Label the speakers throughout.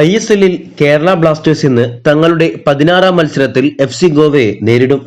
Speaker 1: I S എല്ലിൽ Kerala Blasters ഇന്ന് തങ്ങളുടെ പതിനാറാം മത്സരത്തിൽ എഫ് സി ഗോവയെ നേരിടും.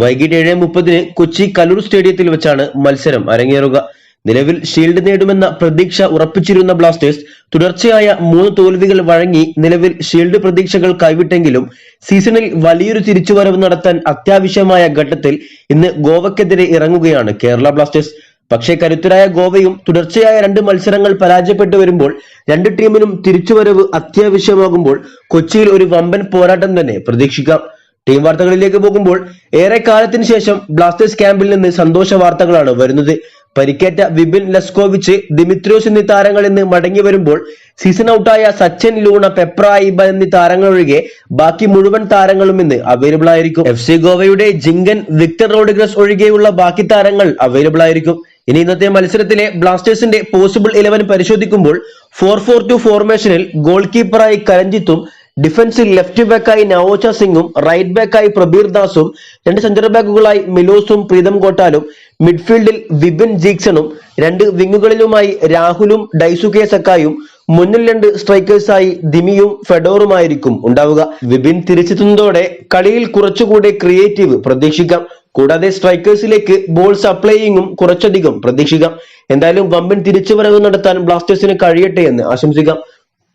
Speaker 1: വൈകിട്ട് ഏഴ് മുപ്പതിന് കൊച്ചി കലൂർ സ്റ്റേഡിയത്തിൽ വെച്ചാണ് മത്സരം അരങ്ങേറുക. നിലവിൽ ഷീൽഡ് നേടുമെന്ന പ്രതീക്ഷ ഉറപ്പിച്ചിരുന്ന ബ്ലാസ്റ്റേഴ്സ് തുടർച്ചയായ മൂന്ന് തോൽവികൾ വഴങ്ങി നിലവിൽ ഷീൽഡ് പ്രതീക്ഷകൾ കൈവിട്ടെങ്കിലും സീസണിൽ വലിയൊരു തിരിച്ചുവരവ് നടത്താൻ അത്യാവശ്യമായ ഘട്ടത്തിൽ ഇന്ന് ഗോവക്കെതിരെ ഇറങ്ങുകയാണ് കേരള ബ്ലാസ്റ്റേഴ്സ്. പക്ഷേ കരുത്തരായ ഗോവയും തുടർച്ചയായ രണ്ട് മത്സരങ്ങൾ പരാജയപ്പെട്ടു വരുമ്പോൾ രണ്ട് ടീമിനും തിരിച്ചുവരവ് അത്യാവശ്യമാകുമ്പോൾ കൊച്ചിയിൽ ഒരു വമ്പൻ പോരാട്ടം തന്നെ പ്രതീക്ഷിക്കാം. ടീം വാർത്തകളിലേക്ക് പോകുമ്പോൾ ഏറെ കാലത്തിന് ശേഷം ബ്ലാസ്റ്റേഴ്സ് ക്യാമ്പിൽ നിന്ന് സന്തോഷ വാർത്തകളാണ് വരുന്നത്. പരിക്കേറ്റ വിപിൻ ലസ്കോവിച്ച് ദിമിത്രോസ് എന്നീ താരങ്ങൾ ഇന്ന് മടങ്ങി വരുമ്പോൾ സീസൺ ഔട്ടായ സച്ചിൻ ലൂണ പെപ്രായിബ എന്നീ താരങ്ങൾ ഒഴികെ ബാക്കി മുഴുവൻ താരങ്ങളും ഇന്ന് അവൈലബിൾ ആയിരിക്കും. എഫ് സി ഗോവയുടെ ജിങ്കൻ വിക്ടർ റോഡിഗ്രസ് ഒഴികെയുള്ള ബാക്കി താരങ്ങൾ അവൈലബിൾ ആയിരിക്കും. ഇനി ഇന്നത്തെ മത്സരത്തിലെ ബ്ലാസ്റ്റേഴ്സിന്റെ പോസിബിൾ ഇലവൻ പരിശോധിക്കുമ്പോൾ ഫോർ ഫോർ ടു ഫോർമേഷനിൽ ഗോൾ കീപ്പറായി കരഞ്ജിത്തും ഡിഫൻസിൽ ലെഫ്റ്റ് ബാക്കായി നവോച്ച സിംഗും റൈറ്റ് ബാക്കായി പ്രബീർ ദാസും രണ്ട് സെന്റർ ബാക്കുകളായി മിലോസും പ്രീതം കോട്ടാലും മിഡ്ഫീൽഡിൽ വിപിൻ ജീക്സണും രണ്ട് വിങ്ങുകളിലുമായി രാഹുലും ഡൈസുകെ സക്കായും മുന്നിൽ രണ്ട് സ്ട്രൈക്കേഴ്സായി ദിമിയും ഫെഡോറുമായിരിക്കും ഉണ്ടാവുക. വിപിൻ തിരിച്ചെത്തുന്നതോടെ കളിയിൽ കുറച്ചുകൂടെ ക്രിയേറ്റീവ് പ്രതീക്ഷിക്കാം. കൂടാതെ സ്ട്രൈക്കേഴ്സിലേക്ക് ബോൾ സപ്ലൈയിങ്ങും കുറച്ചധികം പ്രതീക്ഷിക്കാം. എന്തായാലും വമ്പൻ തിരിച്ചുവരവ് നടത്താൻ ബ്ലാസ്റ്റേഴ്സിന് കഴിയട്ടെ എന്ന് ആശംസിക്കാം.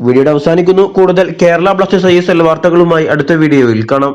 Speaker 1: വീഡിയോയുടെ അവസാനിക്കുന്നു. കൂടുതൽ Kerala blasters I S L വാർത്തകളുമായി അടുത്ത വീഡിയോയിൽ കാണാം.